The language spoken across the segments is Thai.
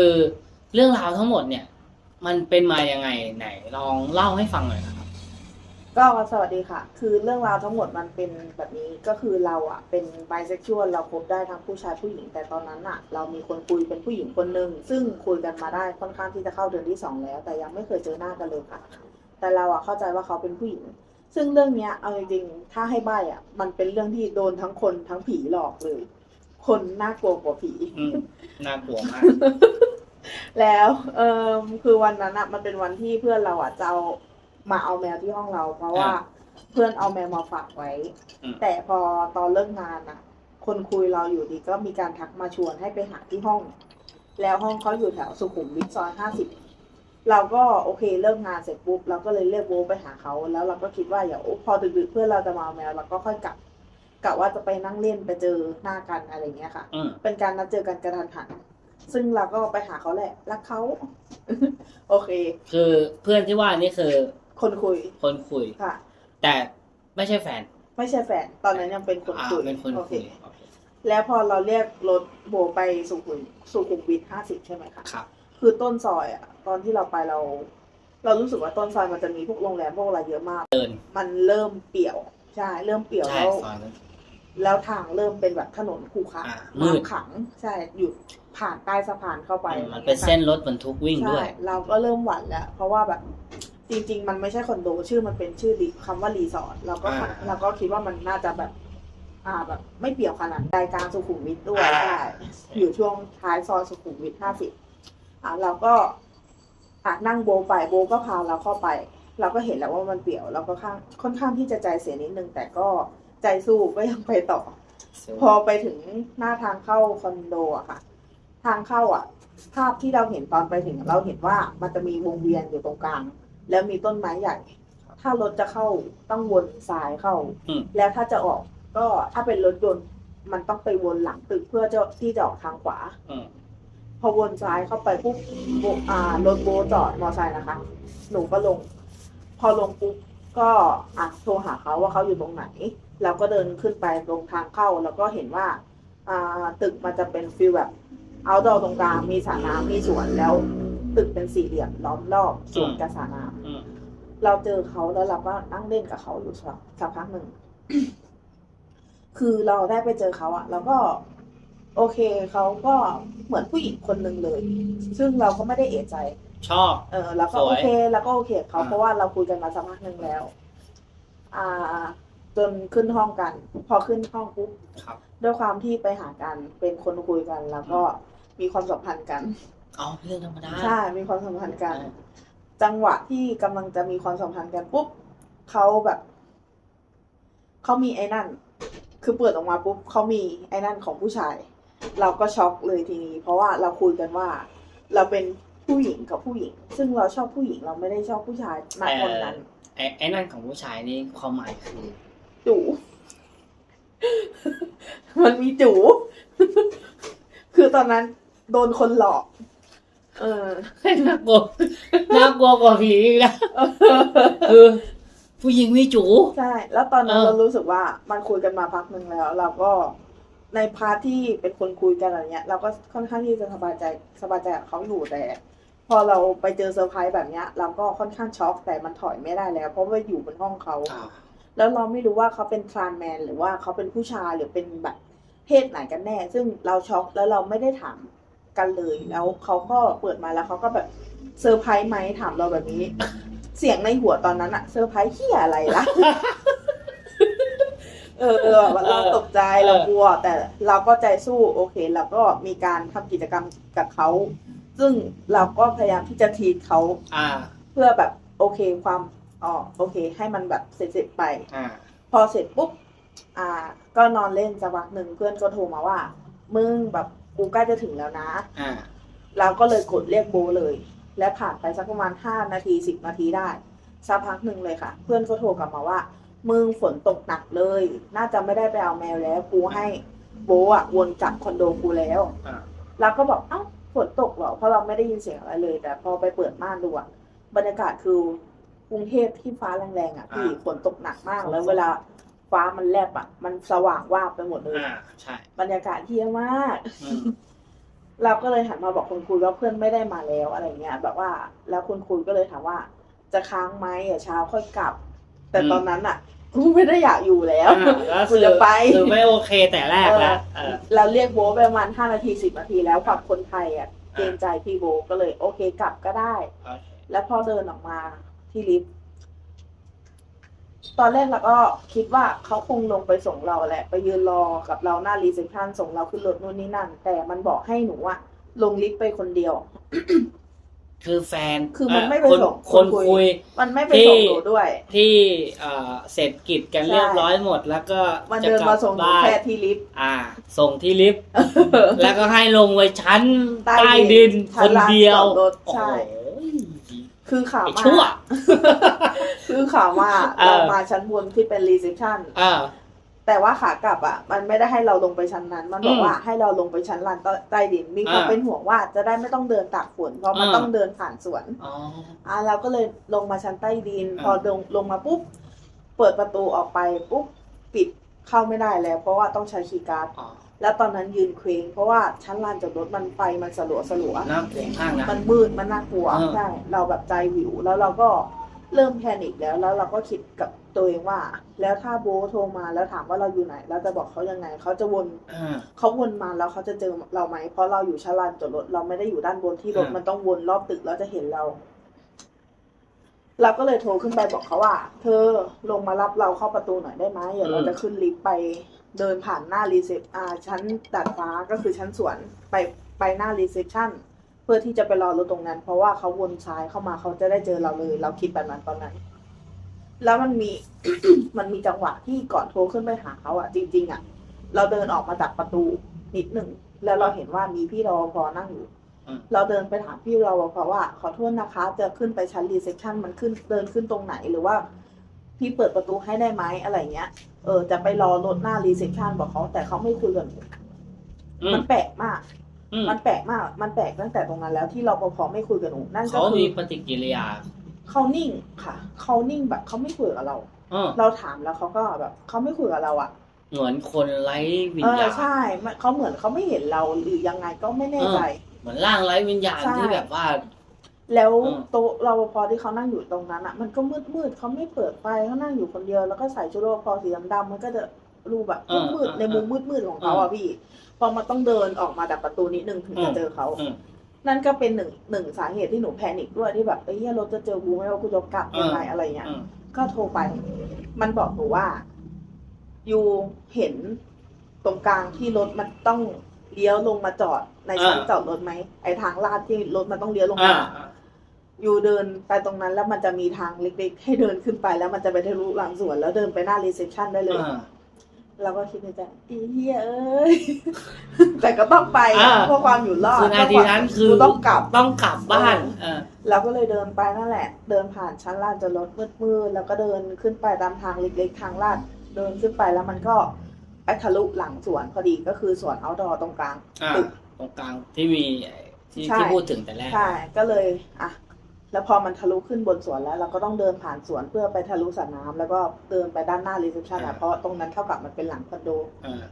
คือเรื่องราวทั้งหมดเนี่ย มันเป็นมายังไงไหน ลองเล่าให้ฟังหน่อยนะครับ ก็สวัสดีค่ะ คือเรื่องราวทั้งหมดมันเป็นแบบนี้ก็คือเราอะเป็นไบเซ็กชวลเราคบได้ทั้งผู้ชายผู้หญิง แต่ตอนนั้นอะ เรามีคนคุยเป็นผู้หญิงคนหนึ่งซึ่งคุยกันมาได้ค่อนข้างที่จะเข้าเดือนที่สองแล้ว แต่ยังไม่เคยเจอหน้ากันเลยค่ะ แต่เราอะเข้าใจว่าเขาเป็นผู้หญิง ซึ่งเรื่องเนี้ยเอาจริงๆถ้าให้ใบอะ มันเป็นเรื่องที่โดนทั้งคนทั้งผีหลอกเลย คนน่ากลัวกว่าผี อืมน่ากลัวมาก แล้วเออคือวันนั้นอะมันเป็นวันที่เพื่อนเราอะจะเอามาเอาแมวที่ห้องเรา เพราะว่าอ่าเพื่อนเอาแมวมาฝากไว้ อืม แต่พอตอนเลิกงานอะคนคุยเราอยู่ดีก็มีการทักมาชวนให้ไปหาที่ห้อง แล้วห้องเขาอยู่แถวสุขุมวิทซอยห้าสิบเราก็โอเคเลิกงานเสร็จปุ๊บเราก็เลยเรียกโบทไปหาเขาแล้วเราก็คิดว่าเดี๋ยวพอดึกๆเพื่อนเราจะมาเอาแมวเราก็ค่อยกลับ กะว่าจะไปนั่งเล่นไปเจอหน้ากันอะไรอย่างเงี้ยค่ะ อืมเป็นการนัดเจอกันกระทันหัน ซึ่งเราก็ไปหาเขาแหละ รักเขา โอเค คือเพื่อนที่ว่านี่คือคนคุยคนคุย ค่ะ แต่ไม่ใช่แฟนไม่ใช่แฟน ตอนนั้นยังเป็นคนอ่าคุยเป็นคนโอเคคุยโอเคแล้วพอเราเรียกรถโบไปสุขุมสุขุมวิทห้าสิบใช่ไหมคะ ครับ คือต้นซอยอะตอนที่เราไปเรา เรารู้สึกว่าต้นซอยมันจะมีพวกโรงแรมพวกอะไรเยอะมาก เดิน มันเริ่มเปี่ยว ใช่ เริ่มเปี่ยวใช่แล้ว ซอยนั้น แล้วทางเริ่มเป็นแบบถนนขรุขระอ่ามืด น้ำขังใช่อยู่ผ่านใต้สะพานเข้าไปมันเป็นเส้นรถบรรทุกวิ่งด้วยใช่เราก็เริ่มหวั่นแล้ว เพราะว่าแบบจริง ๆ มันไม่ใช่คอนโดชื่อมันเป็นชื่อรีคำว่ารีสอร์ทเราก็อ่า เราก็คิดว่ามันน่าจะแบบ อ่าแบบ ไม่เปี่ยวขนาดใจกลางสุขุมวิทด้วยอ่าใช่ อยู่ช่วงท้ายซอยสุขุมวิทห้าสิบอ่าเราก็อะนั่งโบไปโบก็พาเราเข้าไป เราก็เห็นแล้วว่ามันเปี่ยว เราก็ข้างค่อนข้างที่จะใจเสียนิดนึง แต่ก็ ใจสู้ก็ยังไปต่อ พอไปถึงหน้าทางเข้าคอนโดอะค่ะ ทางเข้าอะภาพที่เราเห็นตอนไปถึง เราเห็นว่ามันจะมีวงเวียนอยู่ตรงกลาง แล้วมีต้นไม้ใหญ่ ถ้ารถจะเข้าต้องวนซ้ายเข้าอืมแล้วถ้าจะออกก็ถ้าเป็นรถยนต์มันต้องไปวนหลังตึกเพื่อจะที่จะออกทางขวาอืมพอวนซ้ายเข้าไปปุ๊บโบอ่ารถโบทจอดมอไซค์นะคะ หนูก็ลง พอลงปุ๊บ ก็อะโทรหาเขาว่าเขาอยู่ตรงไหน เราก็เดินขึ้นไปตรงทางเข้า แล้วก็เห็นว่าอ่าตึกมันจะเป็นฟิลแบบเอาดอตรงกลางมีสระน้ำมีสวนแล้ว ตึกเป็นสี่เหลี่ยมล้อมรอบสวนกับสระน้ำอืมเราเจอเขาแล้วเราก็นั่งเล่นกับเขาอยู่สักสักพักหนึ่ง คือเราได้ไปเจอเขาอะเราก็ โอเคเขาก็เหมือนผู้หญิงคนหนึ่งเลย ซึ่งเราก็ไม่ได้เอะใจ ชอบ เออแล้วก็สวย โอเค แล้วก็โอเคกับเขาอ่าเพราะว่าเราคุยกันมาสักพักหนึ่งแล้ว อ่า จนขึ้นห้องกัน พอขึ้นห้องปุ๊บครับ ด้วยความที่ไปหากันเป็นคนคุยกัน แล้วก็มีความสัมพันธ์กัน เอาเรื่องธรรมดา ใช่ มีความสัมพันธ์กัน อ่า จังหวะที่กำลังจะมีความสัมพันธ์กันปุ๊บเขาแบบ เขามีไอ้นั่น คือเปิดออกมาปุ๊บเขามีไอ้นั่นของผู้ชาย เราก็ช็อกเลยทีนี้ เพราะว่าเราคุยกันว่า เราเป็น ผู้หญิงกับผู้หญิง ซึ่งเราชอบผู้หญิงเราไม่ได้ชอบผู้ชายณคนนั้นไอ้ไอ้นั่นของผู้ชายนี่ความหมายคือจูมันมีจูคือตอนนั้นโดนคนหลอก เออน่ากลัวน่ากลัวกว่าผีอีกนะคือผู้หญิงมีจูใช่ แล้วตอนนั้นเออเรารู้สึกว่ามันคุยกันมาพักหนึ่งแล้ว เราก็ในพาร์ทที่เป็นคนคุยกันอะไรเงี้ย เราก็ค่อนข้างที่จะสบายใจสบายใจกับเขาอยู่แต่ พอเราไปเจอเซอร์ไพรส์แบบเนี้ย เราก็ค่อนข้างช็อกแต่มันถอยไม่ได้แล้ว เพราะว่าอยู่บนห้องเขาอ่าแล้วเราไม่รู้ว่าเขาเป็นทรานแมนหรือว่าเขาเป็นผู้ชายหรือเป็นแบบเพศไหนกันแน่ ซึ่งเราช็อกแล้วเราไม่ได้ถามกันเลยแล้วเขาก็เปิดมาแล้วเขาก็แบบเซอร์ไพรส์ไหมถามเราแบบนี้ เสียงในหัวตอนนั้นอะเซอร์ไพรส์เฮียอะไรล่ะเออเออแบบว่าเราตกใจเรากลัว แต่เราก็ใจสู้โอเคเราก็มีการทำกิจกรรมกับเขา ซึ่งเราก็พยายามที่จะทีทเขาอ่า เพื่อแบบโอเคความอ๋อโอเค ให้มันแบบเสร็จๆไป อ่า พอเสร็จปุ๊บ อ่า ก็นอนเล่นสักพักหนึ่งเพื่อนก็โทรมาว่า มึงแบบกูใกล้จะถึงแล้วนะ อ่า เราก็เลยกดเรียกโบเลย และผ่านไปสักประมาณห้านาทีสิบนาทีได้ สักพักหนึ่งเลยค่ะ เพื่อนก็โทรกลับมาว่า มึงฝนตกหนักเลย น่าจะไม่ได้ไปเอาแมวแล้ว กูให้โบอะวนกลับคอนโดกูแล้ว อ่า เราก็บอกเอ้า ฝนตกเหรอเพราะเราไม่ได้ยินเสียงอะไรเลย แต่พอไปเปิดม่านดูอะบรรยากาศคือกรุงเทพที่ฟ้าแรงๆอะพี่ฝนตกหนักมากแล้วเวลาฟ้ามันแลบอะมันสว่างวาบไปหมดเลย อ่าใช่บรรยากาศเที่ยมาก อืม เราก็เลยหันมาบอกคุณครูว่าเพื่อนไม่ได้มาแล้วอะไรเงี้ย แบบว่า แล้วคุณครูก็เลยถามว่า จะค้างไหมเดี๋ยวเช้าค่อยกลับ แต่ตอนนั้นอะ กูไม่ได้อยากอยู่แล้วอ่าก็กูคือจะไปคือไม่โอเคแต่แรกแล้วเออ เราเรียกโบทไปประมาณห้านาทีสิบนาทีแล้วความคนไทยอะเกรงใจพี่โบทก็เลย โอเคกลับก็ได้ โอเคแล้วพอเดินออกมาที่ลิฟต์ตอนแรกเราก็คิดว่าเขาคงลงไปส่งเราแหละ ไปยืนรอกับเราหน้ารีเซพชันส่งเราขึ้นรถนู่นนี่นั่น แต่มันบอกให้หนูอะลงลิฟต์ไปคนเดียว คือแฟนคือมันไม่ไปคนส่งคนคนคุย คุย มันไม่ไปส่งหนูด้วย ที่เอ่อเสร็จกิจกันใช่ เรียบร้อยหมด แล้วก็มันจะเดินกลัมาบส่งหนูบ้านแค่ที่ลิฟต์ อ่า ส่งที่ลิฟต์แล้วก็ให้ลงไว้ชั้นใต้ใต้ดิดินนคนเดียวชั้นลานจอดรถโอ้ใช่ โหคือข่าวไอ้มาชั่ว คือข่าวมาเออ เรามาชั้นบนที่เป็นรีเซพชันอ่า แต่ว่าขากลับอะมันไม่ได้ให้เราลงไปชั้นนั้น มันบอกอืมว่าให้เราลงไปชั้นลานใต้ดิน มีความอ่าเป็นห่วงว่าจะได้ไม่ต้องเดินตากฝนเพราะมันอ่าต้องเดินผ่านสวนอ๋ออ่าเราก็เลยลงมาชั้นใต้ดินอ่าพอลงลงมาปุ๊บเปิดประตูออกไปปุ๊บปิดเข้าไม่ได้แล้ว เพราะว่าต้องใช้คีย์การ์ดอ๋อแล้วตอนนั้นยืนเคว้งเพราะว่าชั้นลานจอดรถมันไฟมันสลัวสลัวน่าเกรงมากนะมันมืดมันน่ากลัวอ่าใช่เราแบบใจวิวแล้วเราก็ เริ่มแพนิคแล้วแล้วเราก็คิดกับตัวเองว่า แล้วถ้าโบทโทรมาแล้วถามว่าเราอยู่ไหน เราจะบอกเขายังไงเขาจะวนอ่า เขาวนมาแล้วเขาจะเจอเราไหมเพราะเราอยู่ชั้นลานจอดรถเราไม่ได้อยู่ด้านบนที่รถอ่ามั มันต้องวนรอบตึกแล้วจะเห็นเรา เราก็เลยโทรขึ้นไปบอกเขาว่า เธอลงมารับเราเข้าประตูหน่อยได้ไหมเดี๋ยวเราจะขึ้นลิฟต์ไปเดินผ่านหน้ารีเซพอ่าชั้นดาดฟ้าก็คือชั้นสวนไปไปหน้ารีเซพชัน เพื่อที่จะไปรอรถตรงนั้น เพราะว่าเขาวนซ้ายเข้ามาเขาจะได้เจอเราเลย เราคิดแบบนั้นตอนนั้น แล้วมันมีมันมีจังหวะที่ก่อนโทรขึ้นไปหาเขาอะจริง ๆอะเราเดินออกมาจากประตูนิดหนึ่งแล้วเราเห็นว่ามีพี่รอพอนั่งอยู่อืมเราเดินไปถามพี่รอพอว่า ขอโทษนะคะ จะขึ้นไปชั้นรีเซพชันมันขึ้นเดินขึ้นตรงไหนหรือว่าพี่เปิดประตูให้ได้ไหมอะไรเงี้ย เออ จะไปรอรถหน้ารีเซพชันบอกเขาแต่เขาไม่คุยกับหนูอืมัมนแปลกมากอื มมันแปลกมาก มันแปลกตั้งแต่ตรงนั้นแล้วที่รปภไม่คุยกับหนูนั่นก็เขาคืมีอปฏิกิริยาเขานิ่งค่ะเขานิ่งแบบเขาไม่คุยกับเราเออเราถามแล้วเขาก็แบบเขาไม่คุยกับเราอะเหมือนคนไร้วิเอญอญาณใช่มันเขาเหมือนเขาไม่เห็นเราหรือยังไงก็ไม่แน่ใจ เหมือนร่างไร้วิญญาณใช่ที่แบบว่า แล้วอืมโต๊ะรปภที่เขานั่งอยู่ตรงนั้นอะ มันก็มืดมืดๆเขาไม่เปิดไฟเขานั่งอยู่คนเดียวแล้วก็ใส่ชุดรปภสีดำๆมันก็จะรูแบบมืดๆในมุมมืดๆของเขาอะพี่ พอมันต้องเดินออกมาจากประตูนิดนึงถึงจะเจอเขาอืมนั่นก็เป็นหนึ่งหนึ่งสาเหตุที่หนูแพนิคด้วยที่แบบเอ้ยรถจะเจอกูไหมว่ากูจะกลับยังไงอะไรเงี้ยอืมก็โทรไป มันบอกหนูว่ายูเห็นตรงกลางที่รถมันต้องเลี้ยวลงมาจอดในชั้นอ่าจอดรถไหมไอทางลาดที่รถมันต้องเลี้ยวลงอ่ามายูเดินไปตรงนั้นแล้วมันจะมีทางเล็กๆ ให้เดินขึ้นไปแล้วมันจะไปทะลุหลังสวนแล้วเดินไปหน้ารีเซพชันได้เลยอ่า เราก็คิดในใจอีเหี้ยเอ้ย แต่ก็ต้องไปอ่า เพื่อความอยู่รอดคือนาทีนั้นคือกูต้องกลับ ต้องกลับบ้านเออเออ เราก็เลยเดินไปนั่นแหละ เดินผ่านชั้นลาดจนรถมืดๆ แล้วก็เดินขึ้นไปตามทางเล็กๆ ทางลาด เดินขึ้นไปแล้วมันก็ไปทะลุหลังสวนพอดีก็คือสวนเอาดอตรงกลาง อ่าตึกตรงกลางที่มีไอ้ที่ใช่ ที่พูดถึงแต่แรก ใช่ ก็เลย อะ แล้วพอมันทะลุขึ้นบนสวนแล้ว เราก็ต้องเดินผ่านสวนเพื่อไปทะลุสระน้ำแล้วก็เดินไปด้านหน้ารีเซพชันอะเพราะตรงนั้นเท่ากับมันเป็นหลังคอนโดอ่า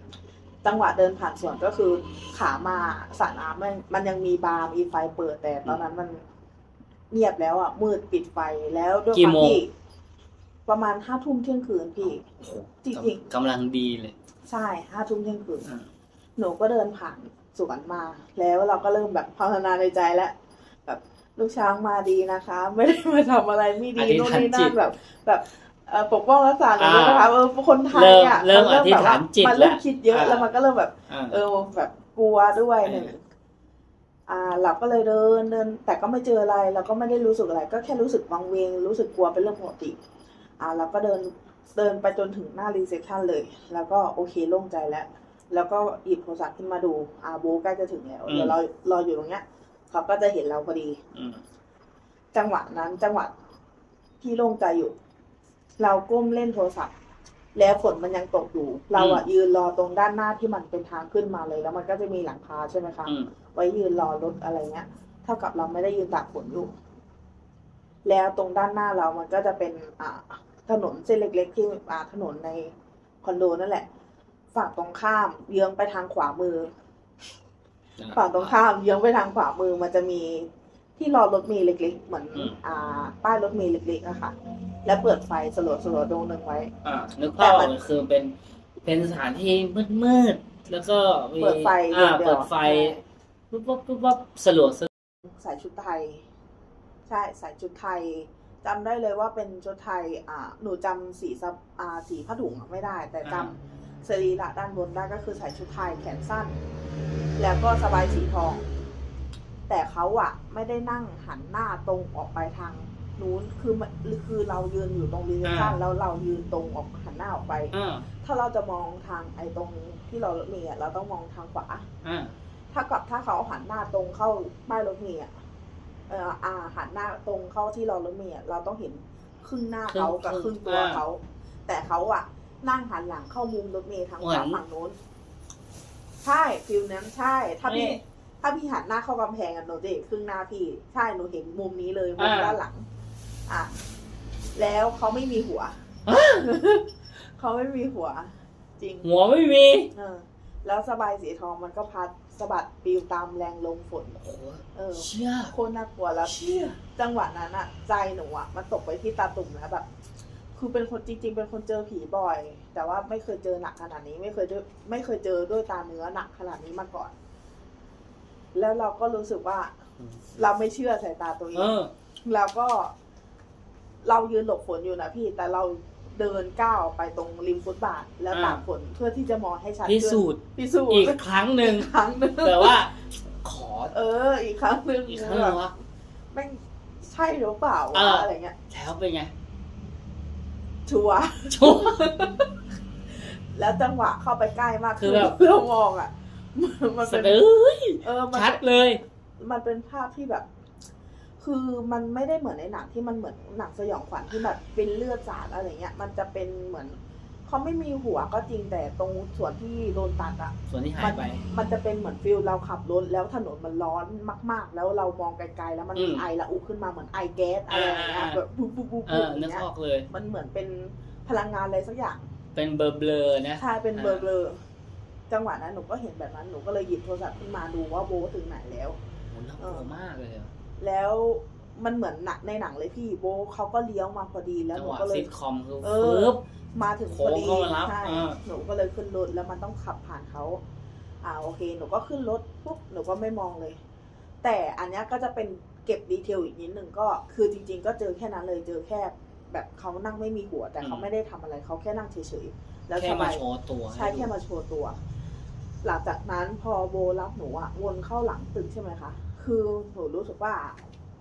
จังหวะเดินผ่านสวนก็คือขามาสระน้ำมันมันยังมีบาร์มีไฟเปิดแต่ตอนนั้นมันเงียบแล้วอะมืดปิดไฟแล้วด้วยความที่ประมาณห้าทุ่มเที่ยงคืนพี่โอ้โหจริงๆกำลังดีเลย ใช่ห้าทุ่มเที่ยงคืนอ่าหนูก็เดินผ่านสวนมา แล้วเราก็เริ่มแบบภาวนาในใจแล้วแบบ ลูกช้างมาดีนะคะ ไม่ได้มาทำอะไรไม่ดีอธิษนู่นฐานนี่จินั่ตนแบบ แบบเอ่อปกป้องรักษาหนูด้วยอ่านะคะเออคนไทยอะเริ่มนเริ่มอธิษฐานจิตมันเริ่มแล้วคิดเยอะอ่า แล้วมันก็เริ่มแบบ อ่า เออแบบกลัวด้วยหนึ่งเอออ่าเราก็เลยเดินเดิน แต่ก็ไม่เจออะไรเราก็ไม่ได้รู้สึกอะไร ก็แค่รู้สึกวังเวง รู้สึกกลัวเป็นเรื่องปกติ อ่าเราก็เดินเดินไปจนถึงหน้ารีเซพชันเลย แล้วก็โอเคโล่งใจแล้ว แล้วก็หยิบโทรศัพท์ขึ้นมาดูอ่าโบใกล้จะถึงแล้วเดี๋ยวเรารออยู่ตรงเนี้ย เขาก็จะเห็นเราพอดีอืมจังหวะนั้นจังหวะที่โล่งใจอยู่ เราก้มเล่นโทรศัพท์ แล้วฝนมันยังตกอยู่ เราอะยืนรอตรงด้านหน้าที่มันเป็นทางขึ้นมาเลย แล้วมันก็จะมีหลังคาใช่ไหมคะอืมไว้ยืนรอรถอะไรเงี้ย เท่ากับเราไม่ได้ยืนตากฝนอยู่ แล้วตรงด้านหน้าเรามันก็จะเป็น อ่า ถนนเส้นเล็ก ๆ ที่อ่าถนนในคอนโดนั่นแหละฝั่งตรงข้ามเยื้องไปทางขวามือ ฝั่งตรงข้ามเยื้องไปทางขวามือมันจะมีที่รอรถเมล์เล็ก ๆ เหมือนอืม อ่าป้ายรถเมล์เล็กๆอะค่ะ แล้วเปิดไฟสลัวสลัวๆดวงหนึ่งไว้ อ่านึกภาพออกเลยคือเป็นเป็นสถานที่มืดๆแล้วก็มีเปิดไฟอ่าเดียวๆเปิดไฟใช่ปุ๊บปุ๊บปุ๊บปุ๊บสลัวสลัวใส่ชุดไทย ใช่ใส่ชุดไทยจำได้เลยว่าเป็นชุดไทย อ่า หนูจำสีซับอ่าสีผ้าถุงอะไม่ได้ แต่จำ สรีระด้านบนได้ก็คือใส่ชุดไทยแขนสั้น แล้วก็สบายสีทอง แต่เขาอะไม่ได้นั่งหันหน้าตรงออกไปทางนู้นคือมันคือเรายืนอยู่ตรงรีเซพชันแล้วเรายืนตรงออกหันหน้าออกไปอ่าถ้าเราจะมองทางไอ้ตรงที่เรารถเมล์อะเราต้องมองทางขวาอ่าถ้ากับถ้าเขาหันหน้าตรงเข้าป้ายรถเมล์อะเอ่ออ่าหันหน้าตรงเข้าที่เรารถเมล์อะเราต้องเห็นครึ่งหน้าเขากับครึ่งตัวเขา แต่เขาอะ นั่งหันหลังเข้ามุมรถเมล์ทางขวาฝั่งโน้น ใช่ฟิลนั้นใช่ ถ้าพี่ ถ้าพี่หันหน้าเข้ากำแพงอะหนูจะเห็นครึ่งหน้าพี่ ใช่หนูเห็นมุมนี้เลยมุมด้านหลัง อะ แล้วเขาไม่มีหัวเขาไม่มีหัว จริง หัวไม่มีเออแล้วสบายสีทองมันก็พัดสะบัดปลิวตามแรงลมฝนโอ้โหเออเชี่ยโคตรน่ากลัวแล้วเชี่ยจังหวะนั้นอะใจหนูอะมันตกไปที่ตาตุ่มแล้วแบบ คือเป็นคนจริง ๆ เป็นคนเจอผีบ่อย แต่ว่าไม่เคยเจอหนักขนาดนี้ ไม่เคยเจอไม่เคยเจอด้วยตาเนื้อหนักขนาดนี้มาก่อน แล้วเราก็รู้สึกว่า เราไม่เชื่อสายตาตัวเอเองอ แล้วก็ เรายืนหลบฝนอยู่นะพี่ แต่เราเดินก้าวไปตรงริมฟุตบาทแล้วอ่าตากฝนเพื่อที่จะมองให้ชัดพิขึ้นสูจน์พิสูจน์อีกครั้งหนึ่ง อีกครั้งหนึ่งแต่ว่า ขอเออ อีกครั้งหนึ่งอีกครั้งหนึ่งวะ แม่งใช่หรือเปล่าเอวะออ อะไรเงี้ย แล้วเป็นไง ชัวร์ชัวร์ แล้วจังหวะเข้าไปใกล้มากคือขึ้นแบบ เรามองอะ มันมันสะเป็นดือเออมันชัดเป็นเลย มันเป็นภาพที่แบบ คือมันไม่ได้เหมือนในหนังที่มันเหมือนหนังสยองขวัญที่แบบเป็นเลือดสาดอะไรเงี้ย มันจะเป็นเหมือน เขาไม่มีหัวก็จริงแต่ตรงส่วนที่โดนตัดอะส่วนที่หามัยไป มันจะเป็นเหมือนฟิลเราขับรถแล้วถนนมันร้อนมาก ๆ แล้วเรามองไกลๆแล้วมันมีอืมไอละอุขึ้นมาเหมือนไอแก๊สอะไรอย่างเงี้ยอ่าแบบปุ๊บปุ๊บปุ๊บเอปุ๊บออย่านึกงเงี้ยออกเลยมันเหมือนเป็นพลังงานอะไรสักอย่าง เป็นเบลอเบลอๆนะใช่เป็นเบลอเบลอจังหวะนั้นหนูก็เห็นแบบนั้นหนูก็เลยหยิบโทรศัพท์ขึ้นมาดูว่าโบถึงไหนแล้วโหน่ากลัวมากเลยอะแล้วมันเหมือนหนักในหนังเลยพี่โบเขาก็เลี้ยวมาพอดีแล้วจัหงนูหวะก็เลยซิทคอมคือเอฟึอบ มาถึงพอดีโค้งเข้ามารับใช่อ่า หนูก็เลยขึ้นรถแล้วมันต้องขับผ่านเขาอ่าโอเค หนูก็ขึ้นรถปุ๊บหนูก็ไม่มองเลย แต่อันเนี้ยก็จะเป็นเก็บดีเทลอีกนิดหนึ่งก็ คือจริง ๆ ก็เจอแค่นั้นเลยเจอแค่แบบเขานั่งไม่มีหัว แต่เขาไม่ได้ทำอะไรเขาแค่นั่งเฉยๆแล้วแค่สมาบายโชว์ตัวใช่ห้ดูแค่มาโชว์ตัว หลังจากนั้นพอโบรับหนูอะวนเข้าหลังตึกใช่ไหมคะ คือหนูรู้สึกว่า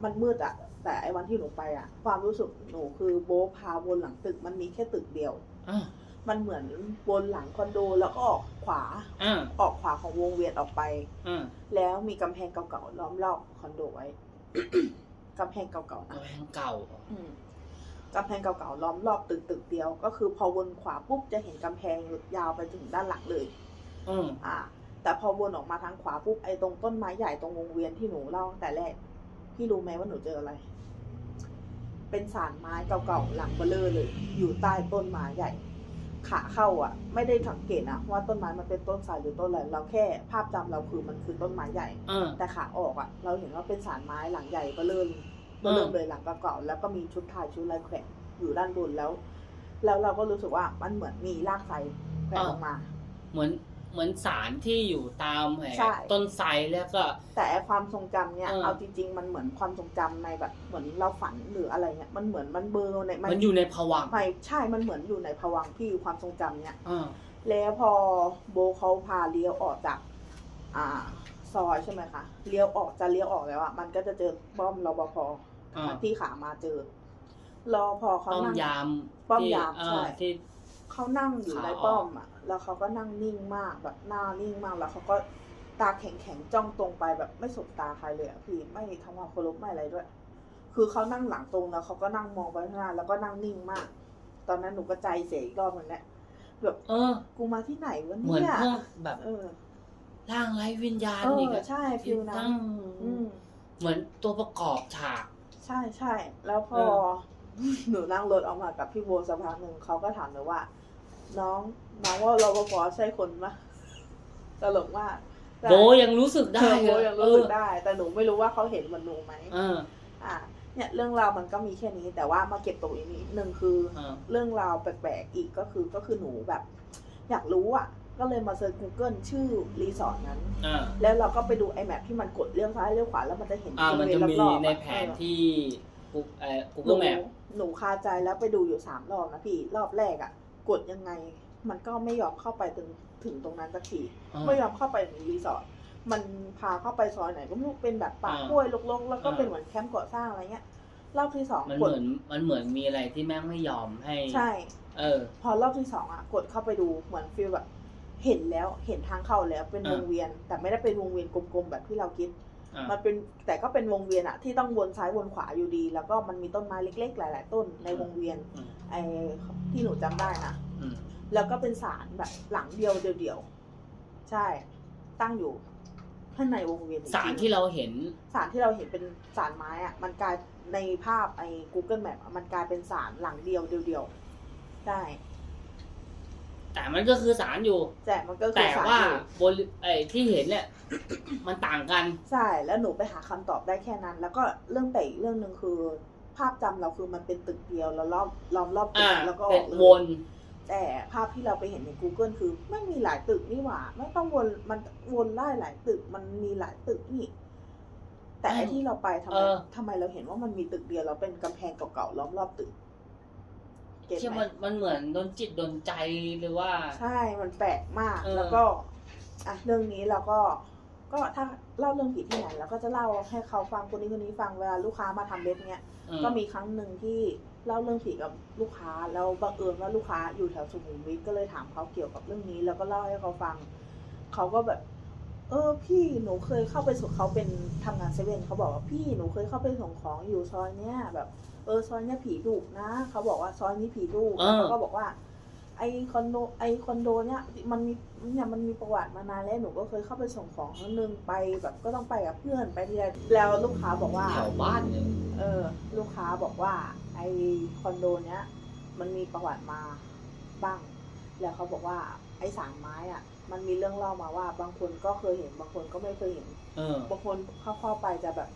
มันมืดอะ แต่ไอ้วันที่หนูไปอะความรู้สึกหนูคือโบพาวนหลังตึกมันมีแค่ตึกเดียว อ่ามันเหมือนวนหลังคอนโดแล้วก็ออกขวาอ่าออกขวาของวงเวียนออกไป อ่าแล้วมีกำแพงเก่าๆล้อมรอบคอนโดไว้ กำแพงเก่าๆนะ กำแพงเก่าอืมกำแพงเก่าๆล้อมรอบตึกตึกเดียว ก็คือพอวนขวาปุ๊บจะเห็นกำแพงยาวไปถึงด้านหลังเลย อืมอ่า แต่พอวนออกมาทางขวาปุ๊บไอ้ตรงต้นไม้ใหญ่ตรงวงเวียนที่หนูเล่าตั้งแต่แรก พี่รู้ไหมว่าหนูเจออะไร เป็นสารไม้เก่าๆหลังเบลเลอเลย อยู่ใต้ต้นไม้ใหญ่ ขาเข้าอะ ไม่ได้สังเกตนะว่าต้นไม้มันเป็นต้นสายหรือต้นอะไรเราแค่ภาพจำเราคือมันคือต้นไม้ใหญ่อ่าแต่ขาออกอะ เราเห็นว่าเป็นสารไม้หลังใหญ่เบลเริ่มเบลเริ่มเลยหลังเก่าๆแล้วก็มีชุดไทยชุดลายแขวนอยู่ด้านบนแล้ว แล้วเราก็รู้สึกว่ามันเหมือนมีรากไทรแขวนออกมา เหมือน เหมือนสารที่อยู่ตามแหใช่ ต้นไทรแล้วก็ แต่ไอ้ความทรงจำเนี่ยเออ เอาจริงๆมันเหมือนความทรงจำในแบบเหมือนเราฝันหรืออะไรเนี่ยมันเหมือนมันเบลอร์ในมันอยู่ในภวังค์ไม่ใช่มันเหมือนอยู่ในภวังค์พี่ความทรงจำเนี่ย อ่า แล้วพอโบเขาพาเลี้ยวออกจาก อ่า ซอยใช่ไหมคะเลี้ยวออกจะเลี้ยวออกแล้วอะมันก็จะเจอป้อมรปภอ่า ที่ขามาเจอรอพอเขาป้อมนั่ง ยามป้อมที่ยามอ่ใช่ ที่ เขานั่งอยู่ในขาออกป้อมอะ แล้วเขาก็นั่งนิ่งมากแบบหน้านิ่งมาก แล้วเขาก็ตาแข็งแข็งๆจ้องตรงไปแบบไม่สบตาใครเลยอะพี่ไม่ทำความเคารพไม่อะไรด้วย คือเขานั่งหลังตรงแล้วเขาก็นั่งมองไปข้างหน้าแล้วก็นั่งนิ่งมาก ตอนนั้นหนูก็ใจเสียอีกรอบหนึงแหละแบบเออ กูมาที่ไหนวะเหมือนเนี่ยพวกแบบเออร่างไร้วิญญาณเออีกออะใช่ฟิลนั้ตั้นงอืม เหมือนตัวประกอบฉาก ใช่ใช่แล้วพอเออ หนูนั่งรถออกมากับพี่โบสักพักหนึ่งเขาก็ถามหนูว่า น้องน้องว่ารปภใช่คนปะตลกมากใช่โบยังรู้สึกได้โบเลยยังรู้สึกได้ แต่หนูไม่รู้ว่าเขาเห็นเหมือนหนูไหมเอออะเนี่ยเรื่องราวมันก็มีแค่นี้ แต่ว่ามาเก็บตรงนี้นิดนึงคือเออเรื่องราวแปลกๆอีกก็คือก็คือหนูแบบ อยากรู้อะ ก็เลยมาเซิร์ช Google ชื่อรีสอร์ทนั้นอ่าแล้วเราก็ไปดูไอแมพที่มันกดเลี้ยวซ้ายเลี้ยวขวาแล้วมันจะเห็นอ่ามันจะมีรอบๆในอะแผนเออที่กูเอ่อหนู Google Map หนูคาใจแล้วไปดูอยู่สามรอบนะพี่รอบแรกอะ่ะ กดยังไง มันก็ไม่ยอมเข้าไปถึงถึงตรงนั้นสักทีอ่า ไม่ยอมเข้าไปถึงรีสอร์ทมันพาเข้าไปซอยไหนก็ไม่รู้เป็นแบบป่าอ่ากล้วยรกๆแล้วก็อ่า เป็นเหมือนแคมป์ก่อสร้างอะไรเงี้ยรอบที่สองมันกเหดมือนมันเหมือนมีอะไรที่แม่งไม่ยอมให้ ใช่ เออ พอรอบที่สองอะกดเข้าไปดูเหมือนฟีลแบบเห็นแล้วเห็นทางเข้าแล้วเป็นอ่าวงเวียน แต่ไม่ได้เป็นวงเวียนกลมๆแบบที่เราคิดอ่า มันเป็นแต่ก็เป็นวงเวียนอะที่ต้องวนซ้ายวนขวาอยู่ดี แล้วก็มันมีต้นไม้เล็ก ๆ หลาย ๆ ต้นในวงเวียนอืมไอ้ที่หนูจำได้นะอืมแล้วก็เป็นศาลแบบหลังเดียวเดียวๆใช่ ตั้งอยู่ข้างในวงเวียนอีกสารที่เราเห็นศาลที่เราเห็นเป็นศาลไม้อะมันกลายในภาพไอ้ Google Map อะมันกลายเป็นศาลหลังเดียวเดียวๆได้ แต่มันก็คือสารอยู่ แต่มันก็คือแต่ศาลว่าอยู่บนไอ้ที่เห็นเนี่ย มันต่างกัน ใช่แล้วหนูไปหาคำตอบได้แค่นั้น แล้วก็เรื่องแปลกอีกเรื่องหนึ่งคือ ภาพจำเราคือมันเป็นตึกเดียวแล้วรอบล้อมรอบตึอ่ากแล้วก็เป็นออกวเลยนแต่ภาพที่เราไปเห็นใน Google คือไม่มีหลายตึกนี่หว่า ไม่ต้องวนมันวนไล่หลายตึก มันมีหลายตึกนี่ แต่ไออ้าวที่เราไปทำไมเออ ทำไมเราเห็นว่ามันมีตึกเดียวแล้วเป็นกำแพงเก่าๆล้อมรอบตึกเก็ ตที่ไหมมันมันเหมือนโดนจิตโดนใจหรือว่า ใช่มันแปลกมากเออ แล้วก็อะเรื่องนี้เราก็ก็ถ้าเล่าเรื่องผีที่ไหนเราก็จะเล่าให้เขาฟังคนนี้คนนี้ฟังเวลาลูกค้ามาทำเล็บเนี้ยอืก็มีครั้งหนึ่งที่เล่าเรื่องผีกับลูกค้าแล้วบังเอิญว่าลูกค้าอยู่แถวสุขุมวิทก็เลยถามเขาเกี่ยวกับเรื่องนี้ แล้วก็เล่าให้เขาฟัง เขาก็แบบ เออพี่หนูเคยเข้าไปส่งเขาเป็นทำงานเซเว่นเขาบอกว่าพี่หนูเคยเข้าไปส่งของอยู่ซอยเนี้ยแบบ เออซอยเนี้ยผีดุนะเขาบอกว่าซอยนี้ผีดุเออแล้วเขาก็บอกว่า ไอคอนโดไอคอนโดเนี้ยมันมีเนี่ยมันมีประวัติมานานแล้วหนูก็เคยเข้าไปส่งของครั้งหนึงไปแบบก็ต้องไปกับเพื่อนไปทีไรแล้วลูกค้าบอกว่า แถวบ้านเนี่ยเออลูกค้าบอกว่า ไอคอนโดเนี้ยมันมีประวัติมาบ้าง แล้วเขาบอกว่าไอสารไม้อะ มันมีเรื่องเล่ามาว่า บางคนก็เคยเห็น บางคนก็ไม่เคยเห็นเออบางคนเข้าเข้าไปจะแบบ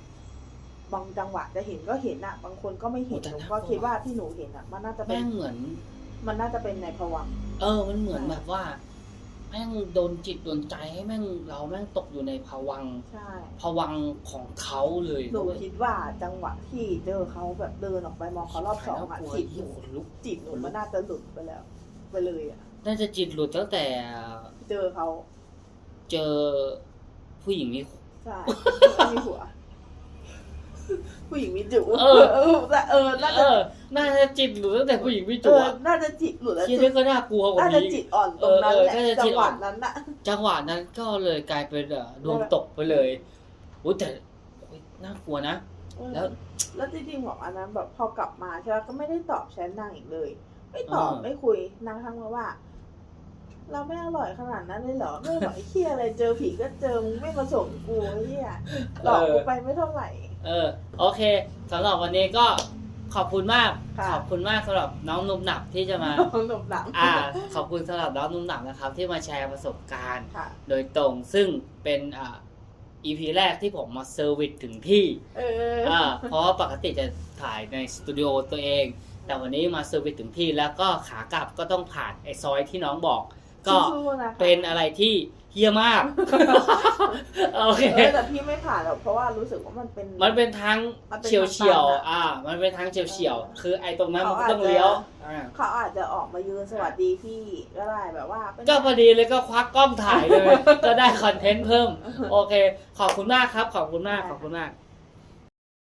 บางจังหวะจะเห็นก็เห็นอะบางคนก็ไม่เห็นโอ้แต่หนูน่ากลัก็วคิดว่าที่หนูเห็นอะมันน่าจะเป็แม่นงเหมือน มันน่าจะเป็นในภวังค์ เออ มันเหมือนแบบว่า แม่งโดนจิตโดนใจให้แม่งเราแม่งตกอยู่ในภวังค์ใช่ ภวังค์ของเขาเลยหนูคิดว่าจังหวะที่เจอเขาแบบเดินออกไปมองเขารอบสองอะน่ากลัวจิตหยิ่นูงขนลุกจิตหนูมันน่าจะหลุดไปแล้ว ไปเลยอะน่าจะจิตหลุดตั้งแต่ เจอเขา เจอผู้หญิงมี ใช่ไม่มีหัว ผู้หญิงมีจุเออ เออแต่เออน่าเอจะอ น่าจะจิตหลุดตั้งแต่ผู้หญิงมีเอจั่วอน่าจะจิตหลุดแล้วคิดจุว่าก็น่ากลัวกว่าน่าจะนี้ จิตอ่อนตรงนั้นแหละเออเออน่าจะจิจัตงหอ่อวะน นั้นน่ะ จังหวะนั้นก็เลยกลายเป็นเอ่อดวงตกไปเลยโอ้แต่โอ้ยน่ากลัวนะ แล้ว แล้วจริงๆบอกอันนั้นแบบพอกลับมาใช่ไหมก็ไม่ได้ตอบแชทนางอีกเลย ไม่ตอบอ่าไม่คุยนางทักมาว่า เราไม่อร่อยขนาดนั้นเลยเหรอไม่บอกไอ้เคียอะไรเจอผีก็เจอมึงไม่มาส่งกูไอ้เหี้ยหลอกกูไปไม่เท่าไหร่ เออ โอเคสำหรับวันนี้ก็ขอบคุณมากค่ะขอบคุณมากสำหรับน้องนุ่มหนับที่จะมาหนุบหนังอ่า ขอบคุณสำหรับน้องนุ่มหนับนะครับ ที่มาแชร์ประสบการณ์ค่ะโดยตรงซึ่งเป็นอ่า EP แรกที่ผมมาเซอร์วิสถึงที่เอออ่าเพราะว่าปกติจะถ่ายในสตูดิโอตัวเอง แต่วันนี้มาเซอร์วิสถึงที่แล้วก็ขากลับก็ต้องผ่านไอซอยที่น้องบอก ก็สู้ๆนะคะเป็นอะไรที่เฮี้ยมากโอเคเออแต่พี่ไม่ผ่านหรอกเพราะว่ารู้สึกว่ามันเป็น มันเป็นทางมันเป็นเฉียวเฉียวทางตันอะๆอ่า มันเป็นทางเฉียวเฉียวๆคือไอ้ตรงนั้นมันเขาต้องอาจจะเลี้ยวอ่าเขาอาจจะออกมายืนสวัสดีพี่ก็ได้แบบว่าเป็นก็พอดีเลยก็ควักกล้องถ่ายเลย ก็ได้คอนเทนต์เพิ่ม โอเค ขอบคุณมากครับ ขอบคุณมากขอบคุณมาก